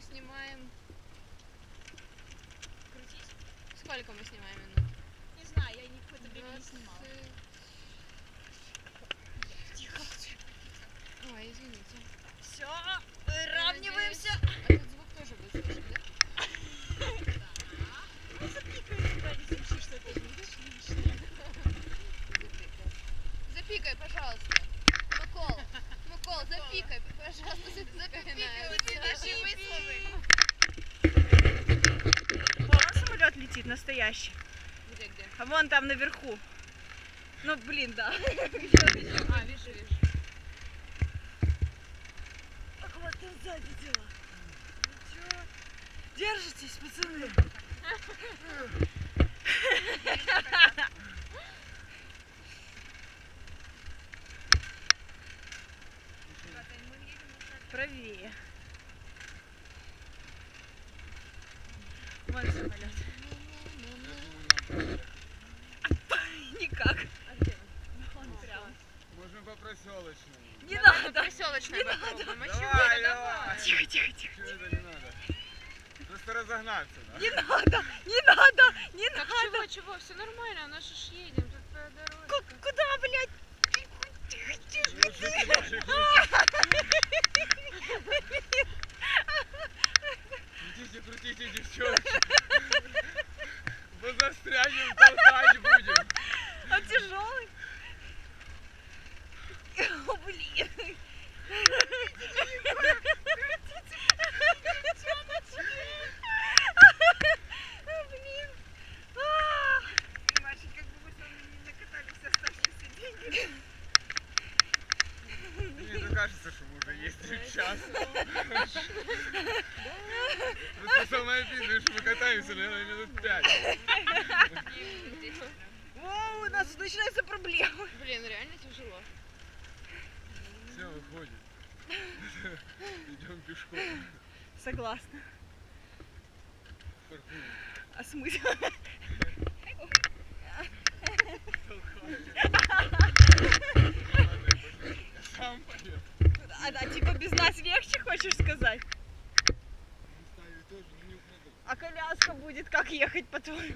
снимаем... Крутись. Сколько мы снимаем минут? Не знаю, я не какое-то время не снимала. Тихо. Ой, извините. Все, выравниваемся. А тут звук тоже будет слышен, да? Запикай пожалуйста. Микол, Микол, запикай, пожалуйста, запикай на вот эти наши Вон самолет летит настоящий. Где, где? А вон там наверху. Ну, блин, да. А, вижу, вижу. Так вот там сзади дела. Ну чё? Держитесь, пацаны. Правее. Вон самолет. Никак. Можем по проселочному. Не Давай надо. Проселочная попробуем. А Давай, чего? давай. Давай. Тихо, тихо, тихо. Чего это не надо? Просто разогнаться, да? Не надо, не надо, не Так надо. чего, чего? Все нормально, у нас же ж едем тут по дороге. Ку- Куда, блядь? Тихо, тихо, Ну, Крутите, крутите, девчонки. Мы застрянем, толкать будем. А тяжелый? О, блин. Блин. А. Мне это кажется, что мы уже ездим час. Просто самое обидное, что мы катаемся, наверное, минут пять. О, у нас начинаются проблемы. Блин, реально тяжело. Все, выходит. Идем пешком. Согласна. А смысл? Я сам поеду. А, а типа без нас легче, хочешь сказать? А коляска будет как ехать по твоему?